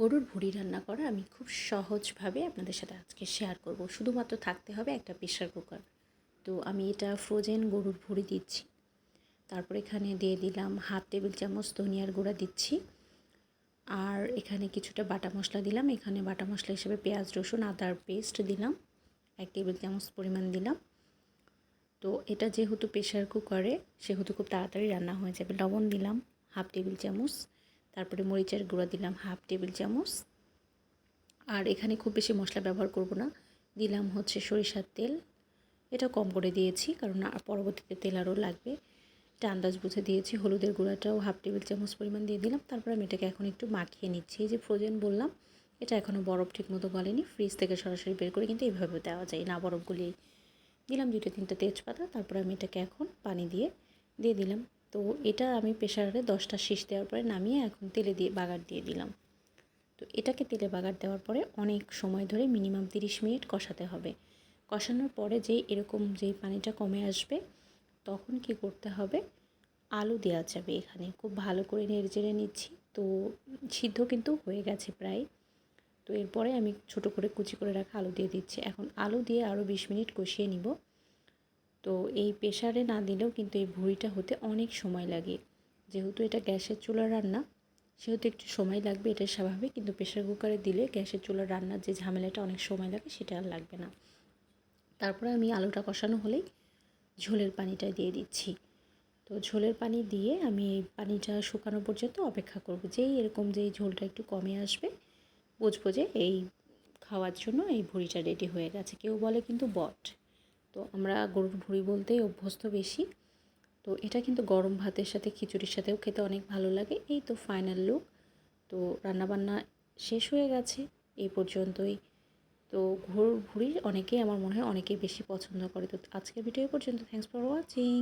গরুর ভুঁড়ি রান্না করা আমি খুব সহজভাবে আপনাদের সাথে আজকে শেয়ার করব। শুধুমাত্র থাকতে হবে একটা প্রেশার কুকার তো আমি এটা ফ্রোজেন গরুর ভুঁড়ি দিচ্ছি। তারপর এখানে দিয়ে দিলাম হাফ টেবিল চামচ ধনিয়ার গুঁড়া দিচ্ছি। আর এখানে কিছুটা বাটা মশলা দিলাম। এখানে বাটা মশলা হিসেবে পেঁয়াজ, রসুন, আদার পেস্ট দিলাম। এক টেবিল চামচ পরিমাণ দিলাম। তো এটা যেহেতু প্রেশার কুকারে সেহেতু খুব তাড়াতাড়ি রান্না হয়ে যাবে। লবণ দিলাম হাফ টেবিল চামচ। তারপরে মরিচের গুঁড়া দিলাম হাফ টেবিল চামচ। আর এখানে খুব বেশি মশলা ব্যবহার করব না, দিলাম হচ্ছে সরিষার তেল। এটা কম করে দিয়েছি, কারণ পরবর্তীতে তেল আরও লাগবে। এটা আন্দাজ বুঝে দিয়েছি, হলুদের গুঁড়াটাও হাফ টেবিল চামচ পরিমাণ দিয়ে দিলাম। তারপর আমি এটাকে এখন একটু মাখিয়ে নিচ্ছি। এই যে ফ্রোজেন বললাম, এটা এখনও বরফ ঠিক মতো গলেনি, ফ্রিজ থেকে সরাসরি বের করে কিন্তু এইভাবে দেওয়া যায়, না বরফ গলিয়ে দিলাম দুটো তিনটে তেজপাতা, তারপরে আমি এটাকে এখন পানি দিয়ে দিয়ে দিলাম। তো এটা আমি প্রেশারে দশটা শীষ দেওয়ার পরে নামিয়ে এখন তেলে দিয়ে, বাগার দিয়ে দিলাম। তো এটাকে তেলে বাগার দেওয়ার পরে অনেক সময় ধরে মিনিমাম তিরিশ মিনিট কষাতে হবে। কষানোর পরে যে এরকম যেই পানিটা কমে আসবে, তখন কি করতে হবে? আলু দেওয়া যাবে এখানে। খুব ভালো করে নেড়ে নিচ্ছি। তো সিদ্ধ কিন্তু হয়ে গেছে প্রায়। তো এরপরে আমি ছোট করে কুচি করে রাখা আলু দিয়ে দিচ্ছি। এখন আলু দিয়ে আরও বিশ মিনিট কষিয়ে নিব। তো এই প্রেশারে না দিলেও কিন্তু এই ভুঁড়িটা হতে অনেক সময় লাগে। যেহেতু এটা গ্যাসের চুলার রান্না, সেহেতু একটু সময় লাগবে, এটা স্বাভাবিক। কিন্তু প্রেশার কুকারে দিলে গ্যাসের চুলার রান্নার যে ঝামেলাটা অনেক সময় লাগে, সেটা আর লাগবে না। তারপরে আমি আলুটা কষানো হলেই ঝোলের পানিটা দিয়ে দিচ্ছি। তো ঝোলের পানি দিয়ে আমি এই পানিটা শুকানো পর্যন্ত অপেক্ষা করব। যেই এরকম যেই ঝোলটা একটু কমে আসবে, বুঝব যে এই খাওয়ার জন্য এই ভুঁড়িটা রেডি হয়ে গেছে। কেউ বলে কিন্তু বট। তো আমরা গরুর ভুঁড়ি বলতেই অভ্যস্ত বেশি। তো এটা কিন্তু গরম ভাতের সাথে খিচুড়ির সাথেও খেতে অনেক ভালো লাগে। এই তো ফাইনাল লুক তো রান্নাবান্না শেষ হয়ে গেছে। এই পর্যন্তই। তো ঘোর ভুঁড়ি অনেকেই আমার মনে হয় অনেকেই বেশি পছন্দ করে। তো আজকের ভিডিও পর্যন্ত। Thanks for watching